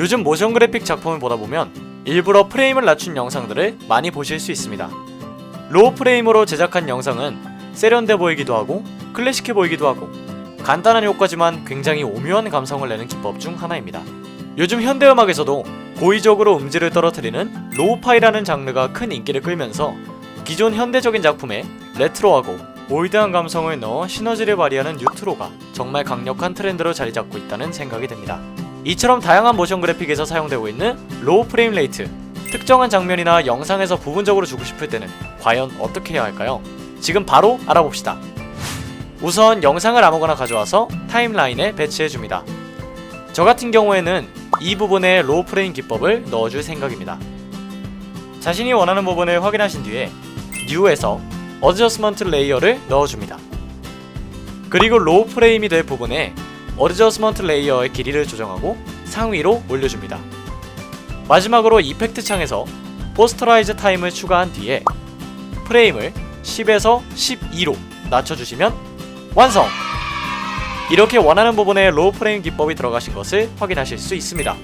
요즘 모션 그래픽 작품을 보다 보면 일부러 프레임을 낮춘 영상들을 많이 보실 수 있습니다. 로우 프레임으로 제작한 영상은 세련돼 보이기도 하고 클래식해 보이기도 하고 간단한 효과지만 굉장히 오묘한 감성을 내는 기법 중 하나입니다. 요즘 현대음악에서도 고의적으로 음질을 떨어뜨리는 로우파이라는 장르가 큰 인기를 끌면서 기존 현대적인 작품에 레트로하고 올드한 감성을 넣어 시너지를 발휘하는 뉴트로가 정말 강력한 트렌드로 자리 잡고 있다는 생각이 듭니다. 이처럼 다양한 모션 그래픽에서 사용되고 있는 로우 프레임 레이트 특정한 장면이나 영상에서 부분적으로 주고 싶을 때는 과연 어떻게 해야 할까요? 지금 바로 알아봅시다. 우선 영상을 아무거나 가져와서 타임라인에 배치해줍니다. 저 같은 경우에는 이 부분에 로우 프레임 기법을 넣어줄 생각입니다. 자신이 원하는 부분을 확인하신 뒤에 New에서 어드저스먼트 레이어를 넣어줍니다. 그리고 로우 프레임이 될 부분에 어드저스먼트 레이어의 길이를 조정하고 상위로 올려줍니다. 마지막으로 이펙트 창에서 포스터라이즈 타임을 추가한 뒤에 프레임을 10에서 12로 낮춰주시면 완성! 이렇게 원하는 부분에 로우 프레임 기법이 들어가신 것을 확인하실 수 있습니다.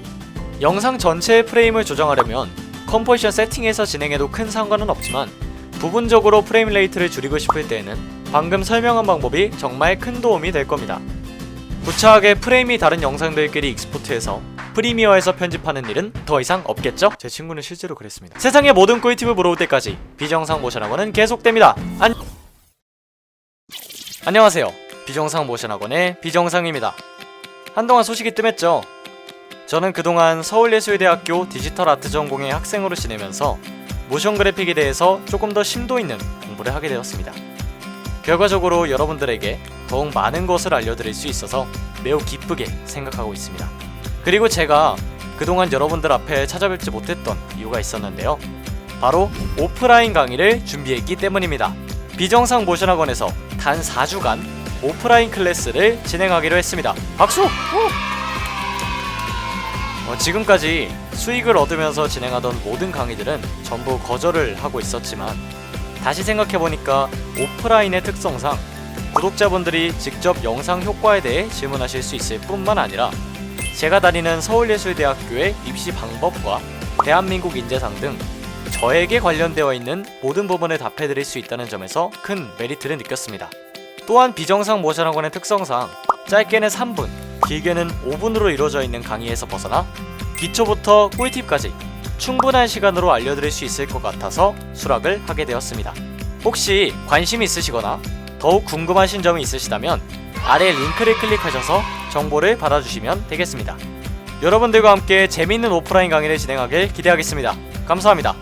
영상 전체의 프레임을 조정하려면 컴포지션 세팅에서 진행해도 큰 상관은 없지만 부분적으로 프레임 레이트를 줄이고 싶을 때에는 방금 설명한 방법이 정말 큰 도움이 될 겁니다. 구차하게 프레임이 다른 영상들끼리 익스포트해서 프리미어에서 편집하는 일은 더 이상 없겠죠? 제 친구는 실제로 그랬습니다. 세상의 모든 꿀팁을 물어올 때까지 비정상 모션학원은 계속됩니다. 안... 안녕하세요. 비정상 모션학원의 비정상입니다. 한동안 소식이 뜸했죠. 저는 그동안 서울예술대학교 디지털 아트 전공의 학생으로 지내면서 모션 그래픽에 대해서 조금 더 심도 있는 공부를 하게 되었습니다. 결과적으로 여러분들에게 더욱 많은 것을 알려드릴 수 있어서 매우 기쁘게 생각하고 있습니다. 그리고 제가 그동안 여러분들 앞에 찾아뵙지 못했던 이유가 있었는데요. 바로 오프라인 강의를 준비했기 때문입니다. 비정상 모션학원에서 단 4주간 오프라인 클래스를 진행하기로 했습니다. 박수! 후! 어, 지금까지 수익을 얻으면서 진행하던 모든 강의들은 전부 거절을 하고 있었지만 다시 생각해보니까 오프라인의 특성상 구독자분들이 직접 영상 효과에 대해 질문하실 수 있을 뿐만 아니라 제가 다니는 서울예술대학교의 입시 방법과 대한민국 인재상 등 저에게 관련되어 있는 모든 부분을 답해드릴 수 있다는 점에서 큰 메리트를 느꼈습니다. 또한 비정상 모션학원의 특성상 짧게는 3분, 길게는 5분으로 이루어져 있는 강의에서 벗어나 기초부터 꿀팁까지 충분한 시간으로 알려드릴 수 있을 것 같아서 수락을 하게 되었습니다. 혹시 관심 있으시거나 더욱 궁금하신 점이 있으시다면 아래 링크를 클릭하셔서 정보를 받아주시면 되겠습니다. 여러분들과 함께 재미있는 오프라인 강의를 진행하길 기대하겠습니다. 감사합니다.